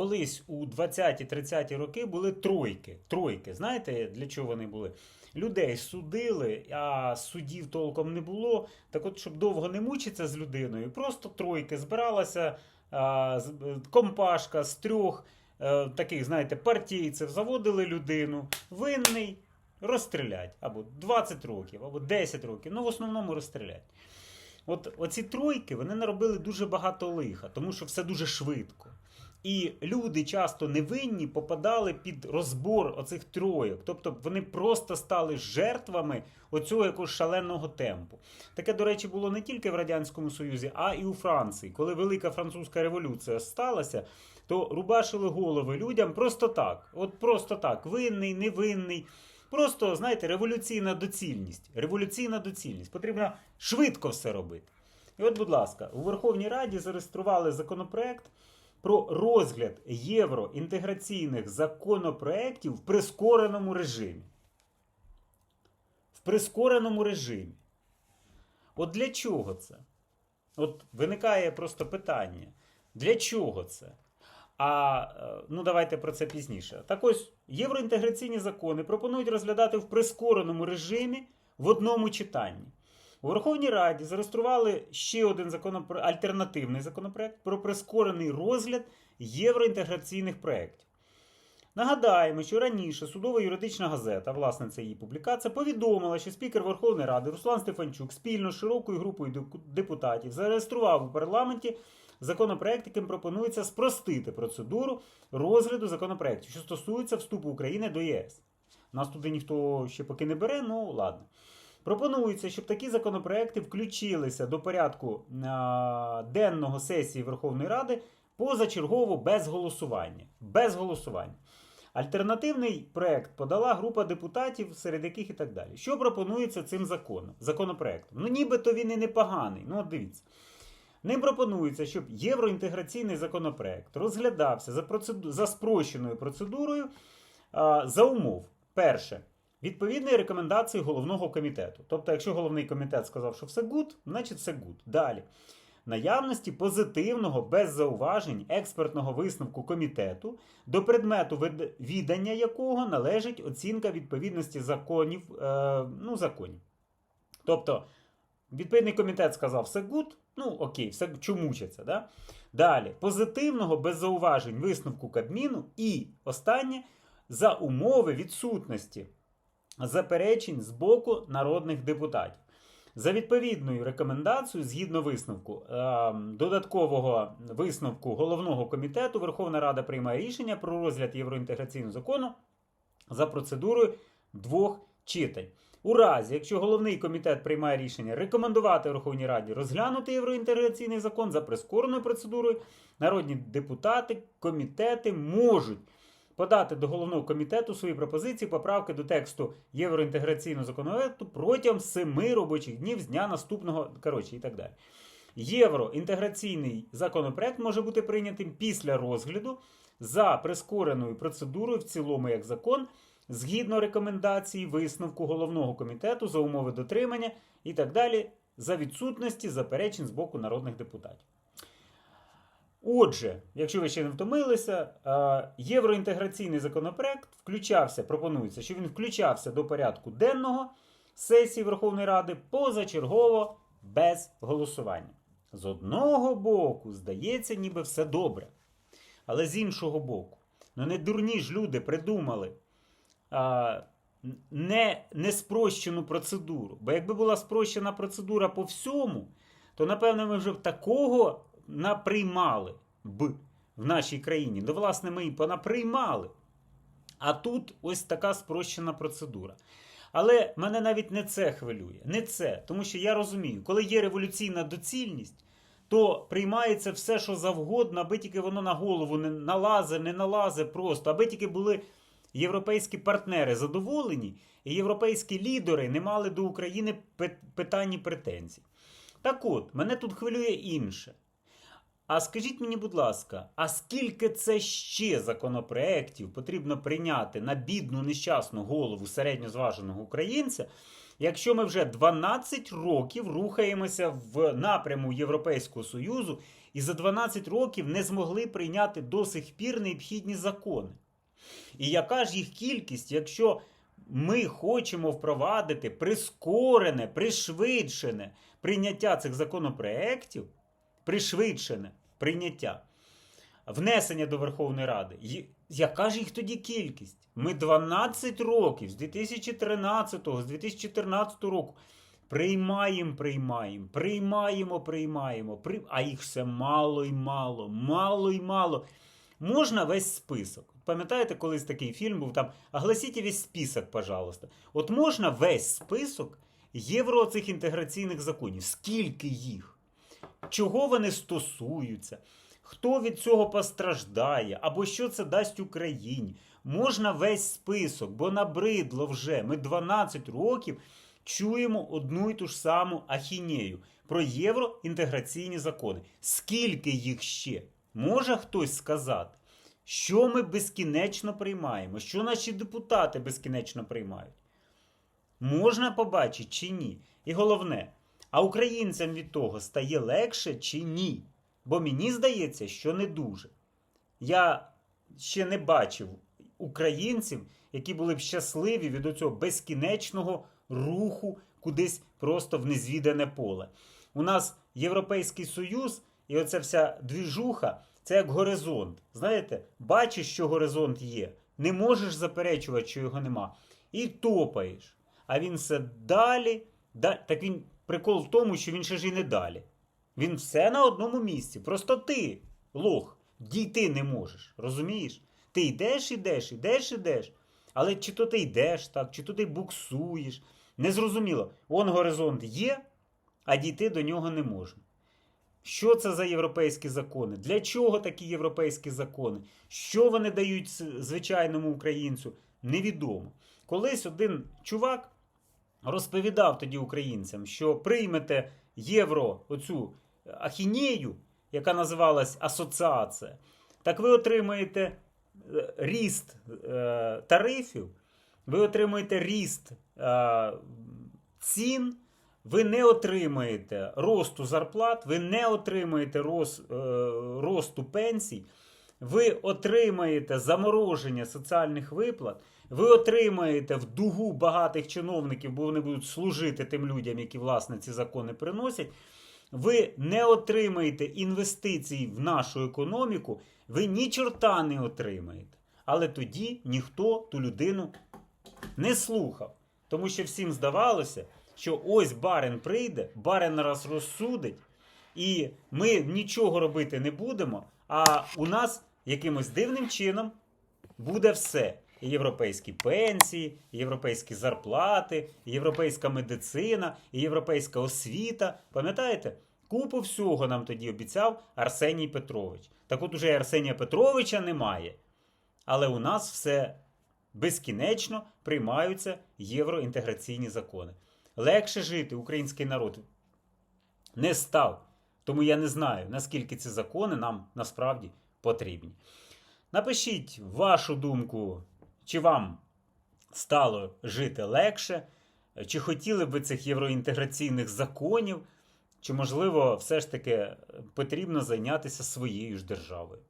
колись у 20-30 роки були тройки. Тройки. Знаєте, для чого вони були? Людей судили, а судів толком не було. Так от, щоб довго не мучитися з людиною, просто тройки збиралася а, компашка з трьох е, таких, знаєте, партійців, заводили людину, винний, розстрілять. Або 20 років, або 10 років. Ну, в основному розстрілять. От оці тройки вони наробили дуже багато лиха, тому що все дуже швидко. І люди часто невинні попадали під розбор оцих тройок. Тобто вони просто стали жертвами оцього якогось шаленого темпу. Таке, до речі, було не тільки в Радянському Союзі, а і у Франції. Коли Велика Французька революція сталася, то рубашили голови людям просто так. От просто так. Винний, невинний. Просто, знаєте, революційна доцільність. Революційна доцільність. Потрібно швидко все робити. І от, будь ласка, у Верховній Раді зареєстрували законопроект про розгляд євроінтеграційних законопроєктів в прискореному режимі. В прискореному режимі. От для чого це? От виникає просто питання: для чого це? А е, ну давайте про це пізніше. Так ось євроінтеграційні закони пропонують розглядати в прискореному режимі в одному читанні. У Верховній Раді зареєстрували ще один законопро... альтернативний законопроект про прискорений розгляд євроінтеграційних проєктів. Нагадаємо, що раніше судова юридична газета, власне, це її публікація, повідомила, що спікер Верховної Ради Руслан Стефанчук спільно з широкою групою депутатів зареєстрував у парламенті законопроект, яким пропонується спростити процедуру розгляду законопроектів, що стосуються вступу України до ЄС. Нас туди ніхто ще поки не бере, ну ладно. Пропонується, щоб такі законопроекти включилися до порядку денного сесії Верховної Ради позачергово без голосування. Без голосування. Альтернативний проект подала група депутатів, серед яких і так далі. Що пропонується цим законом, законопроектом? Ну, нібито він і непоганий. Ну, от дивіться. Ним пропонується, щоб євроінтеграційний законопроект розглядався за, процеду... за спрощеною процедурою а, за умов. Перше, відповідної рекомендації головного комітету. Тобто, якщо головний комітет сказав, що все гуд, значить все гуд. Далі. Наявності позитивного без зауважень експертного висновку комітету, до предмету відання якого належить оцінка відповідності законів, е, ну, законів. Тобто, відповідний комітет сказав все гуд, ну окей, все чомучиться. Да? Далі, позитивного без зауважень висновку Кабміну і останнє за умови відсутності заперечень з боку народних депутатів. За відповідною рекомендацією, згідно висновку е, додаткового висновку головного комітету, Верховна Рада приймає рішення про розгляд євроінтеграційного закону за процедурою двох читань. У разі, якщо головний комітет приймає рішення рекомендувати Верховній Раді розглянути євроінтеграційний закон за прискореною процедурою, народні депутати, комітети можуть подати до головного комітету свої пропозиції, поправки до тексту євроінтеграційного законопроекту протягом семи робочих днів з дня наступного, коротше, і так далі. Євроінтеграційний законопроект може бути прийнятим після розгляду за прискореною процедурою в цілому як закон, згідно рекомендацій висновку головного комітету за умови дотримання і так далі, за відсутності заперечень з боку народних депутатів. Отже, якщо ви ще не втомилися, е, євроінтеграційний законопроект включався, пропонується, що він включався до порядку денного сесії Верховної Ради позачергово без голосування. З одного боку, здається, ніби все добре. Але з іншого боку, ну не дурні ж люди придумали а, не, не спрощену процедуру. Бо якби була спрощена процедура по всьому, то напевно ми вже б такого наприймали б в нашій країні. Ну, власне, ми і понаприймали. А тут ось така спрощена процедура. Але мене навіть не це хвилює. Не це. Тому що я розумію, коли є революційна доцільність, то приймається все, що завгодно, аби тільки воно на голову не налазить, не налазить просто, аби тільки були європейські партнери задоволені, і європейські лідери не мали до України пи- питань і претензій. Так от, мене тут хвилює інше. А скажіть мені, будь ласка, а скільки це ще законопроєктів потрібно прийняти на бідну нещасну голову середньозваженого українця, якщо ми вже 12 років рухаємося в напряму Європейського Союзу і за 12 років не змогли прийняти до сих пір необхідні закони. І яка ж їх кількість, якщо ми хочемо впровадити прискорене, пришвидшене прийняття цих законопроєктів, пришвидшене прийняття, внесення до Верховної Ради, яка ж їх тоді кількість? Ми 12 років з 2013, з 2014 року приймаємо, приймаємо, приймаємо, приймаємо, при... а їх все мало і мало, мало і мало. Можна весь список. Пам'ятаєте, колись такий фільм був там Огласіть весь список, пожалуйста. От можна весь список євро цих інтеграційних законів. Скільки їх? Чого вони стосуються? Хто від цього постраждає? Або що це дасть Україні? Можна весь список, бо набридло вже. Ми 12 років чуємо одну і ту ж саму ахінею про євроінтеграційні закони. Скільки їх ще? Може хтось сказати? Що ми безкінечно приймаємо? Що наші депутати безкінечно приймають? Можна побачити чи ні? І головне, а українцям від того стає легше чи ні? Бо мені здається, що не дуже. Я ще не бачив українців, які були б щасливі від оцього безкінечного руху кудись просто в незвідане поле. У нас Європейський Союз і оця вся двіжуха це як горизонт. Знаєте, бачиш, що горизонт є, не можеш заперечувати, що його нема. І топаєш. А він все далі. да- Так він прикол в тому, що він ще ж і не далі. Він все на одному місці. Просто ти, лох, дійти не можеш. Розумієш? Ти йдеш, йдеш, йдеш, йдеш. Але чи то ти йдеш так, чи то ти буксуєш. Незрозуміло. Он горизонт є, а дійти до нього не можна. Що це за європейські закони? Для чого такі європейські закони? Що вони дають звичайному українцю? Невідомо. Колись один чувак розповідав тоді українцям, що приймете євро оцю ахінею, яка називалась асоціація, так ви отримаєте е, ріст е, тарифів, ви отримаєте ріст е, цін, ви не отримаєте росту зарплат, ви не отримаєте роз, е, росту пенсій, ви отримаєте замороження соціальних виплат, ви отримаєте в дугу багатих чиновників, бо вони будуть служити тим людям, які власне ці закони приносять. Ви не отримаєте інвестицій в нашу економіку, ви ні чорта не отримаєте. Але тоді ніхто ту людину не слухав. Тому що всім здавалося, що ось барин прийде, барин нас розсудить, і ми нічого робити не будемо, а у нас якимось дивним чином буде все. Європейські пенсії, європейські зарплати, європейська медицина, європейська освіта. Пам'ятаєте? Купу всього нам тоді обіцяв Арсеній Петрович. Так от уже Арсенія Петровича немає. Але у нас все безкінечно приймаються євроінтеграційні закони. Легше жити український народ не став. Тому я не знаю, наскільки ці закони нам насправді потрібні. Напишіть вашу думку, чи вам стало жити легше, чи хотіли би цих євроінтеграційних законів, чи, можливо, все ж таки потрібно зайнятися своєю ж державою.